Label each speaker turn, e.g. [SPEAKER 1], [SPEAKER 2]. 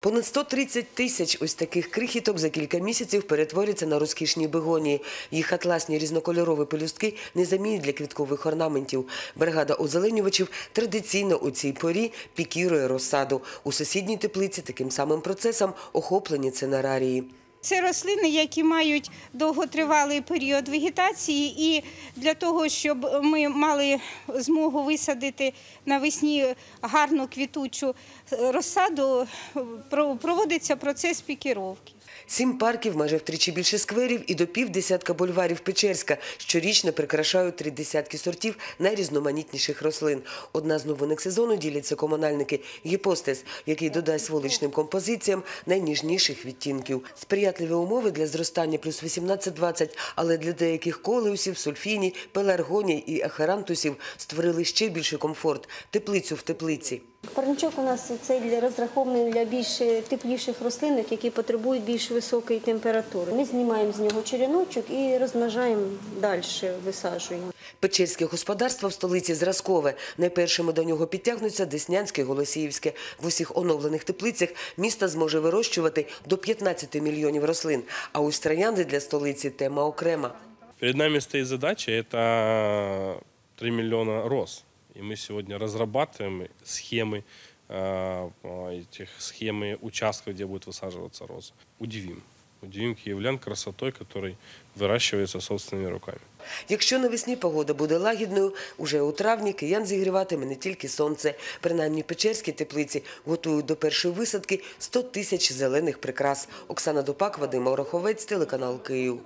[SPEAKER 1] Понад 130 тисяч ось таких крихіток за кілька місяців перетворяться на розкішні бегонії. Їх атласні різнокольорові пелюстки не замінять для квіткових орнаментів. Бригада озеленювачів традиційно у цій порі пікірує розсаду. У сусідній теплиці таким самим процесом охоплені цинарарії.
[SPEAKER 2] Це рослини, які мають довготривалий період вегетації, і для того, щоб ми мали змогу висадити навесні гарну квітучу розсаду, проводиться процес пікіровки.
[SPEAKER 1] Сім парків, майже втричі більше скверів і до півдесятка бульварів Печерська щорічно прикрашають три десятки сортів найрізноманітніших рослин. Одна з новинок сезону діляться комунальники гіпостез, який додасть вуличним композиціям найніжніших відтінків. Сприятливі умови для зростання плюс 18-20, але для деяких колеусів, сульфіній, пеларгоній і ахерантусів створили ще більший комфорт – теплицю в теплиці.
[SPEAKER 3] Парничок у нас цей розрахований для більш тепліших рослинок, які потребують більш високої температури. Ми знімаємо з нього череночок і розмножаємо далі, висаджуємо.
[SPEAKER 1] Печерське господарство в столиці зразкове. Найпершими до нього підтягнуться Деснянське, Голосіївське. В усіх оновлених теплицях місто зможе вирощувати до 15 мільйонів рослин. А ось троянди для столиці – тема окрема.
[SPEAKER 4] Перед нами стоит задача, это 3 миллиона роз. И мы сегодня разрабатываем схемы, э, этих схемы участков, где будет высаживаться роза. Удивим. Удивим киевлян красотой, которой выращивается собственными руками.
[SPEAKER 1] Якщо навесні погода буде лагідною, уже у травні киян зігріватиме не тільки сонце. Принаймні печерські теплиці готують до першої висадки 100 тисяч зелених прикрас. Оксана Дупак, Вадим Ороховець, телеканал Київ.